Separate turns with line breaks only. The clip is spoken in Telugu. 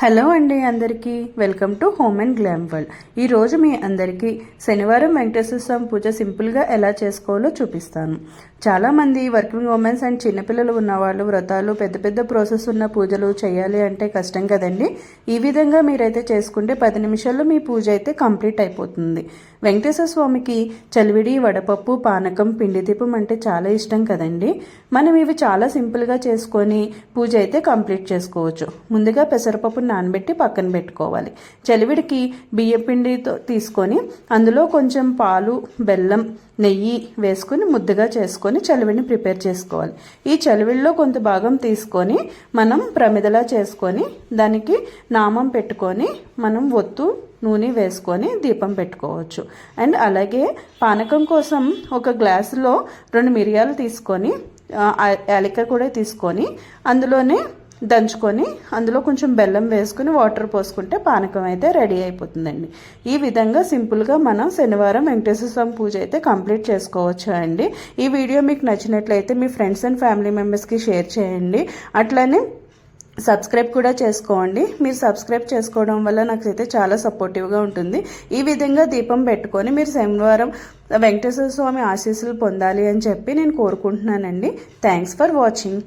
హలో అండి అందరికీ. Welcome to home and glam world. ఈరోజు మీ అందరికీ శనివారం వెంకటేశ్వర స్వామి పూజ సింపుల్గా ఎలా చేసుకోవాలో చూపిస్తాను. చాలామంది వర్కింగ్ ఉమెన్స్ అండ్ చిన్నపిల్లలు ఉన్నవాళ్ళు వ్రతాలు పెద్ద పెద్ద ప్రాసెస్ ఉన్న పూజలు చేయాలి అంటే కష్టం కదండి. ఈ విధంగా మీరైతే చేసుకుంటే పది నిమిషాల్లో మీ పూజ అయితే కంప్లీట్ అయిపోతుంది. వెంకటేశ్వర స్వామికి చలివిడి వడపప్పు పానకం పిండి దీపం అంటే చాలా ఇష్టం కదండి. మనం ఇవి చాలా సింపుల్గా చేసుకొని పూజ అయితే కంప్లీట్ చేసుకోవచ్చు. ముందుగా పెసరపప్పు నానబెట్టి పక్కన పెట్టుకోవాలి. చలివిడికి బియ్యం పిండితో తీసుకొని అందులో కొంచెం పాలు బెల్లం నెయ్యి వేసుకొని ముద్దగా చేసుకొని చలివిడిని ప్రిపేర్ చేసుకోవాలి. ఈ చలివిడిలో కొంత భాగం తీసుకొని మనం ప్రమిదలా చేసుకొని దానికి నామం పెట్టుకొని మనం ఒత్తు నూనె వేసుకొని దీపం పెట్టుకోవచ్చు. అండ్ అలాగే పానకం కోసం ఒక గ్లాసులో రెండు మిరియాలు తీసుకొని యాలిక యాలక్క కూడా తీసుకొని అందులోనే దంచుకొని అందులో కొంచెం బెల్లం వేసుకుని వాటర్ పోసుకుంటే పానకం అయితే రెడీ అయిపోతుందండి. ఈ విధంగా సింపుల్గా మనం శనివారం వెంకటేశ్వర స్వామి పూజ అయితే కంప్లీట్ చేసుకోవచ్చు అండి. ఈ వీడియో మీకు నచ్చినట్లయితే మీ ఫ్రెండ్స్ అండ్ ఫ్యామిలీ మెంబర్స్కి షేర్ చేయండి. అట్లనే సబ్స్క్రైబ్ కూడా చేసుకోండి. మీరు సబ్స్క్రైబ్ చేసుకోవడం వల్ల నాకు అయితే చాలా సపోర్టివ్గా ఉంటుంది. ఈ విధంగా దీపం పెట్టుకొని మీరు శనివారం వెంకటేశ్వర స్వామి ఆశీస్సులు పొందాలి అని చెప్పి నేను కోరుకుంటున్నానండి. Thanks for watching